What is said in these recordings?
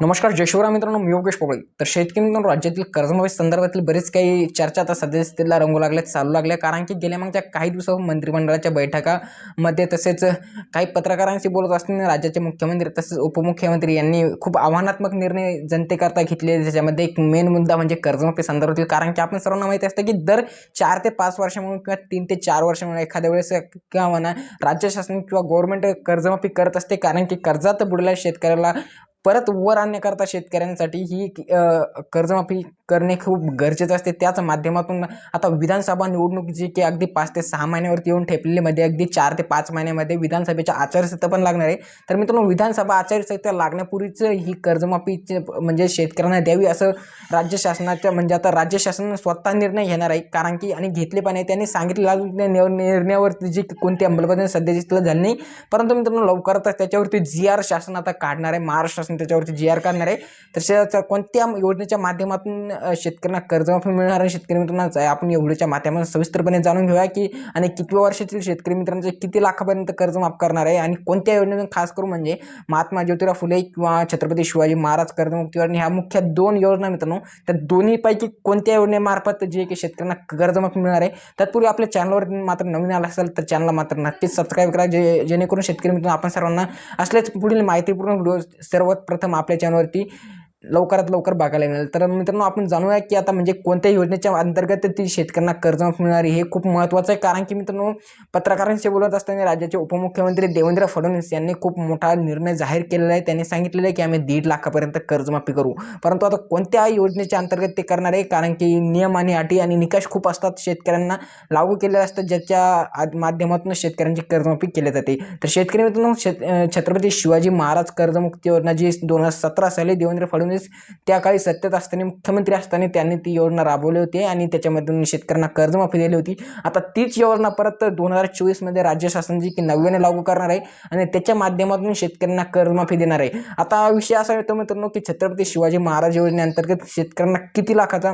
नमस्कार जयशिवराम मित्रांनो मी योगेश पोगळे तर शेतकरी मित्रांनो राज्यातील कर्जमाफी संदर्भातील बरेच काही चर्चा आता सदस्यतेला रंगू लागल्या चालू लागल्या. कारण की गेल्या मागच्या काही दिवसावर मंत्रिमंडळाच्या बैठकामध्ये तसेच काही पत्रकारांशी बोलत असताना राज्याचे मुख्यमंत्री तसेच उपमुख्यमंत्री यांनी खूप आव्हानात्मक निर्णय जनतेकरता घेतले. ज्याच्यामध्ये एक मेन मुद्दा म्हणजे कर्जमाफी संदर्भातील. कारण की आपण सर्वांना माहिती असतं की दर चार ते पाच वर्षांमुळे किंवा तीन ते चार वर्षामुळे एखाद्या वेळेस किंवा म्हणा राज्य शासन किंवा गव्हर्नमेंट कर्जमाफी करत असते. कारण की कर्जात बुडलेल्या शेतकऱ्याला परत वर आणण्याकरता शेतकऱ्यांसाठी ही कर्जमाफी करणे खूप गरजेचं असते. त्याच माध्यमातून आता विधानसभा निवडणूक जी की अगदी पाच ते सहा महिन्यावरती येऊन ठेपलेलीमध्ये अगदी चार ते पाच महिन्यामध्ये विधानसभेच्या आचारसंहिता पण लागणार आहे. तर मित्रांनो विधानसभा आचारसंहिता लागण्यापूर्वीच ही कर्जमाफीचे म्हणजे शेतकऱ्यांना द्यावी असं राज्य शासनाच्या म्हणजे आता राज्य शासन स्वतः निर्णय घेणार आहे. कारण की आणि घेतले पण आहे. त्यांनी सांगितलं निर्णयावरती जी कोणती अंमलबजावणी सध्याची झाली नाही. परंतु मित्रांनो लवकरच त्याच्यावरती जी आर शासन आता काढणार आहे. महाराष्ट्र शासन त्याच्यावरती जी आर काढणार आहे. तर कोणत्या योजनेच्या माध्यमातून शेतकऱ्यांना कर्जमाफी मिळणार आहे शेतकरी मित्रांनाच आहे आपण एवढ्याच्या माध्यमातून सविस्तरपणे जाणून घेऊया की आणि कितव्या वर्षातील शेतकरी मित्रांचे किती लाखापर्यंत कर्जमाफ करणार आहे आणि कोणत्या योजनेतून खास करून म्हणजे महात्मा ज्योतिराव फुले किंवा छत्रपती शिवाजी महाराज कर्जमुक्ती योजना ह्या मुख्य दोन योजना मित्रांनो त्या दोन्हीपैकी कोणत्या योजनेमार्फत जे की शेतकऱ्यांना कर्जमाफी मिळणार आहे तत्पूर्वी आपल्या चॅनलवर मात्र नवीन आला असेल तर चॅनलला मात्र नक्कीच सबस्क्राईब करा जे जेणेकरून शेतकरी मित्रांनो आपण सर्वांना असलेच पुढील माहितीपूर्ण व्हिडिओ सर्वात प्रथम आपल्या चॅनलवरती लवकरात लवकर बघायला मिळेल. तर मित्रांनो आपण जाणूया की आता म्हणजे कोणत्या योजनेच्या अंतर्गत ती शेतकऱ्यांना कर्जमाफी मिळणार हे खूप महत्त्वाचं आहे. कारण की मित्रांनो पत्रकारांशी बोलत असताना राज्याचे उपमुख्यमंत्री देवेंद्र फडणवीस यांनी खूप मोठा निर्णय जाहीर केलेला आहे. त्यांनी सांगितलेलं आहे की आम्ही दीड लाखापर्यंत कर्जमाफी करू. परंतु आता कोणत्या योजनेच्या अंतर्गत ते करणार आहे? कारण की नियम आणि अटी आणि निकष खूप असतात शेतकऱ्यांना लागू केलेले असतात ज्याच्या माध्यमातून शेतकऱ्यांची कर्जमाफी केली जाते. तर शेतकरी मित्रांनो शेत छत्रपती शिवाजी महाराज कर्जमुक्ती योजना जी दोन हजार सतरा साली देवेंद्र फडणवीस त्या काळी सत्तेत असताना मुख्यमंत्री असताना त्यांनी ती योजना राबवली होती आणि त्याच्यामधून शेतकऱ्यांना कर्जमाफी दिली होती. आता तीच योजना परत दोन हजार चोवीसमध्ये राज्य शासन जी की नव्याने लागू करणार आहे आणि त्याच्या माध्यमातून शेतकऱ्यांना कर्जमाफी देणार आहे. आता विषय असा येतो मित्रांनो की छत्रपती शिवाजी महाराज योजनेअंतर्गत शेतकऱ्यांना किती लाखाचा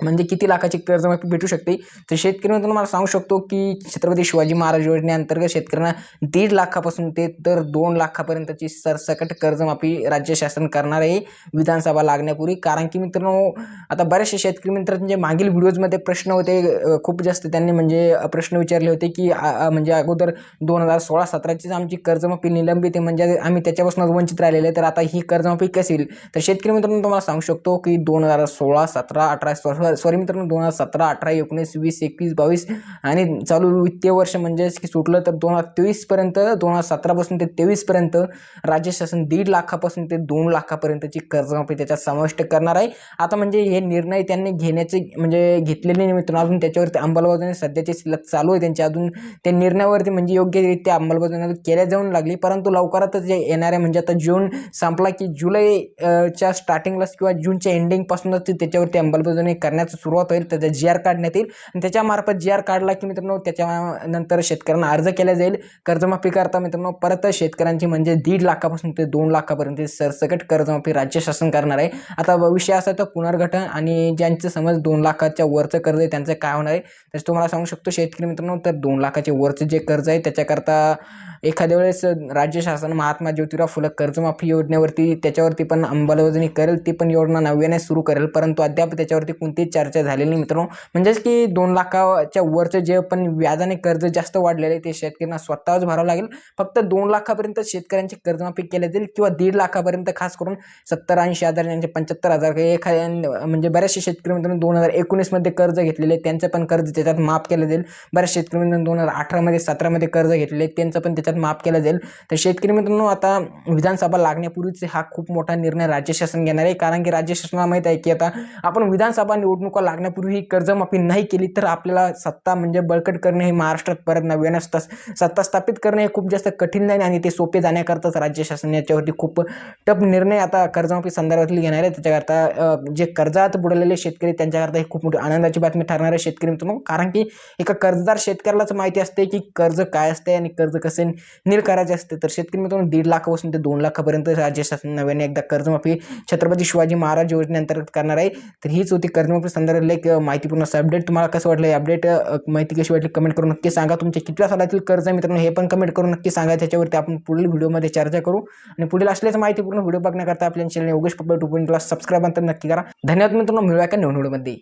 म्हणजे किती लाखाची कर्जमाफी भेटू शकते? तर शेतकरी मित्रांनो मला सांगू शकतो की छत्रपती शिवाजी महाराज योजनेअंतर्गत शेतकऱ्यांना दीड लाखापासून ते तर दोन लाखापर्यंतची सरसकट कर्जमाफी राज्य शासन करणार आहे विधानसभा लागण्यापूर्वी. कारण की मित्रांनो आता बरेचसे शेतकरी मित्रांचे मागील व्हिडिओजमध्ये प्रश्न होते खूप जास्त त्यांनी म्हणजे प्रश्न विचारले होते की म्हणजे अगोदर दोन हजार सोळा सतराचीच आमची कर्जमाफी निलंबित आहे म्हणजे आम्ही त्याच्यापासून वंचित राहिलेले तर आता ही कर्जमाफी कशी तर शेतकरी मित्रांनो तुम्हाला सांगू शकतो की दोन हजार सोळा सतरा अठरा सॉरी मित्रांनो दोन हजार सतरा अठरा एकोणीस वीस एकवीस बावीस आणि चालू वित्तीय वर्ष म्हणजेच की सुटलं तर दोन हजार तेवीसपर्यंत दोन हजार सतरापासून ते तेवीसपर्यंत राज्य शासन दीड लाखापासून ते दोन लाखापर्यंतची कर्जमाफी त्याच्यात समाविष्ट करणार आहे. आता म्हणजे हे निर्णय त्यांनी घेण्याचे म्हणजे घेतलेले नाही मित्रांनो अजून त्याच्यावरती अंमलबजावणी सध्याची शिल्लक चालू आहे. त्यांची अजून त्या निर्णयावरती म्हणजे योग्यरित्या अंमलबजावणी केल्या जाऊन लागली. परंतु लवकरातच जे येणाऱ्या म्हणजे आता जून संपला की जुलैच्या स्टार्टिंगलाच किंवा जूनच्या एंडिंगपासूनच ते त्याच्यावरती अंमलबजावणी करण्याची सुरुवात होईल त्याचा जी आर काढण्यात येईल. आणि त्याच्यामार्फत जी आर काढला की मित्रांनो त्याच्यानंतर शेतकऱ्यांना अर्ज केला जाईल. कर्जमाफी करता मित्रांनो परत शेतकऱ्यांची म्हणजे दीड लाखापासून ते दोन लाखापर्यंत सरसकट कर्जमाफी राज्य शासन करणार आहे. आता भविष्य असं तर पुनर्गठन आणि ज्यांचं समज दोन लाखाच्या वरचं कर्ज आहे त्यांचं काय होणार आहे? तर तुम्हाला सांगू शकतो शेतकरी मित्रांनो तर दोन लाखाचे वरचं जे कर्ज आहे त्याच्याकरता एखाद्या वेळेस राज्य शासन महात्मा ज्योतिराव फुले कर्जमाफी योजनेवरती त्याच्यावरती पण अंमलबजावणी करेल ती पण योजना नव्याने सुरू करेल परंतु अद्याप त्याच्यावरती कोणतीच चर्चा झालेली नाही मित्रांनो. म्हणजेच की दोन लाखाच्या वरचं जे पण व्याजाने कर्ज जास्त वाढलेले ते शेतकऱ्यांना स्वतःच भरावं लागेल. फक्त दोन लाखापर्यंत शेतकऱ्यांची कर्जमाफी केली जाईल किंवा दीड लाखापर्यंत खास करून सत्तर ऐंशी हजार यांचे पंच्याहत्तर हजार एखाद्या म्हणजे बऱ्याचशे शेतकरी मित्रांनो दोन हजार एकोणीसमध्ये कर्ज घेतलेले त्यांचं पण कर्ज त्याच्यात माफ केलं जाईल. बऱ्याच शेतकरी मित्रांनो दोन हजार अठरामध्ये सतरामध्ये कर्ज घेतलेले त्यांचं पण त्याच्यात माफ केला जाईल. तर शेतकरी मित्रांनो आता विधानसभा लागण्यापूर्वीच हा खूप मोठा निर्णय राज्य शासन घेणार आहे. कारण की राज्य शासनाला माहीत आहे की आता आपण विधानसभा निवडणुका लागण्यापूर्वी ही कर्जमाफी नाही केली तर आपल्याला सत्ता म्हणजे बळकट करणे हे महाराष्ट्रात परत नव्यानं सत्ता सत्ता स्थापित करणे हे खूप जास्त कठीण नाही आणि ते सोपे जाण्याकरताच राज्य शासन याच्यावरती खूप टप निर्णय आता कर्जमाफी संदर्भातली घेणार आहे. त्याच्याकरता जे कर्जात बुडलेले शेतकरी त्यांच्याकरता ही खूप मोठी आनंदाची बातमी ठरणार आहे शेतकरी मित्रांनो. कारण की एका कर्जदार शेतकऱ्यालाच माहिती असते की कर्ज काय असते आणि कर्ज कसे नील करायचे असते तर शेतकरी मित्रांनो दीड लाखापासून ते दोन लाखापर्यंत राज्य शासन नव्याने एकदा कर्जमाफी छत्रपती शिवाजी महाराज योजनेअंतर्गत करणार आहे. तर हीच होती कर्जमाफी कर्जमाफी संदर्भातलं एक माहितीपूर्ण असं अपडेट तुम्हाला कसं वाटलं अपडेट माहिती कशी वाटली कमेंट करून नक्की सांगा. तुमच्या कितव्या सालातील कर्ज आहे मित्रांनो हे पण कमेंट करून नक्की सांगा. त्याच्यावरती आपण पुढील व्हिडिओमध्ये चर्चा करू. आणि पुढील असल्याचं माहितीपूर्ण व्हिडिओ बघण्याकरता आपल्या चॅनल योगेश पप्पा टू पॉईंटला सबस्क्राईब नक्की करा. धन्यवाद मित्रांनो मिळूया का नवीन व्हिडिओमध्ये.